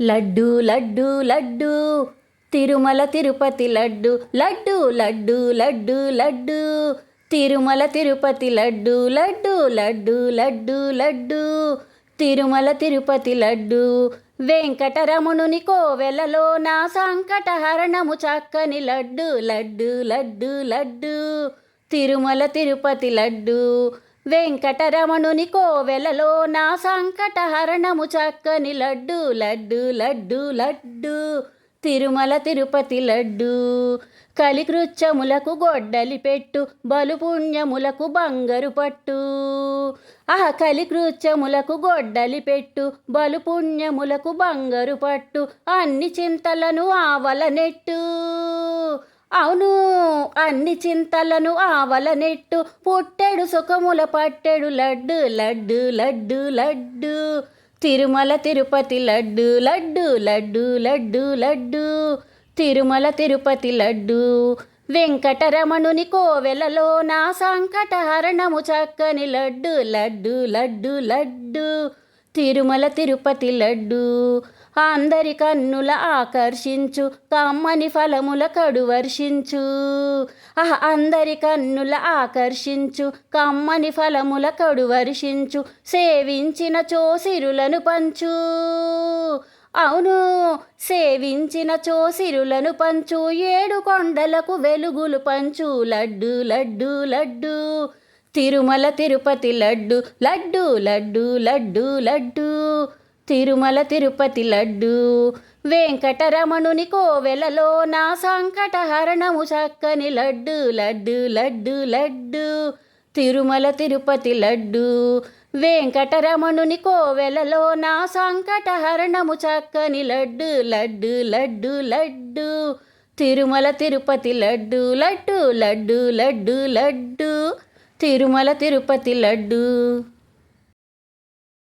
లడ్డు లడ్డు లడ్డు. తిరుమల తిరుపతి లడ్డు. లడ్డు లడ్డు లడ్డు లడ్డు. తిరుమల తిరుపతి లడ్డు లడ్డు లడ్డు లడ్డు లడ్డు. తిరుమల తిరుపతి లడ్డు. వెంకటరమణుని కోవెలలో నా సంకటహరణము చక్కని లడ్డు లడ్డు లడ్డు లడ్డు. తిరుమల తిరుపతి లడ్డు. వెంకటరమణుని కోవెలలో నా సంకటహరణము చక్కని లడ్డు లడ్డు లడ్డు లడ్డు. తిరుమల తిరుపతి లడ్డు. కలికృత్యములకు గొడ్డలి పెట్టు బలుపుణ్యములకు బంగారు పట్టు. ఆహ కలికృత్యములకు గొడ్డలి పెట్టు బలుపుణ్యములకు బంగారు పట్టు. అన్ని చింతలను ఆవల నెట్టు. అవును అన్ని చింతలను ఆవల నెట్టు పుట్టెడు సుఖముల పట్టెడు లడ్డు లడ్డు లడ్డు లడ్డు. తిరుమల తిరుపతి లడ్డు లడ్డు లడ్డు లడ్డు లడ్డు. తిరుమల తిరుపతి లడ్డు. వెంకటరమణుని కోవెలలో నా సంకటహరణము చక్కని లడ్డు లడ్డు లడ్డు లడ్డు. తిరుమల తిరుపతి లడ్డు. అందరి కన్నుల ఆకర్షించు కమ్మని ఫలముల కడు వర్షించు. అందరి కన్నుల ఆకర్షించు కమ్మని ఫలముల కడు వర్షించు సేవించిన చోసిరులను పంచు. అవును సేవించిన చోసిరులను పంచు ఏడు కొండలకు వెలుగులు పంచు. లడ్డు లడ్డు లడ్డు. తిరుమల తిరుపతి లడ్డు లడ్డు లడ్డు లడ్డు లడ్డు తిరుమల తిరుపతి లడ్డు వెంకటరమణుని కోవెలలో నా సంకటహరణము చక్కని లడ్డు లడ్డు లడ్డు లడ్డు తిరుమల తిరుపతి లడ్డు వెంకటరమణుని కోవెలలో నా సంకటహరణము చక్కని లడ్డు లడ్డు లడ్డు లడ్డు తిరుమల తిరుపతి లడ్డు లడ్డు లడ్డు లడ్డు లడ్డు తిరుమల తిరుపతి లడ్డు.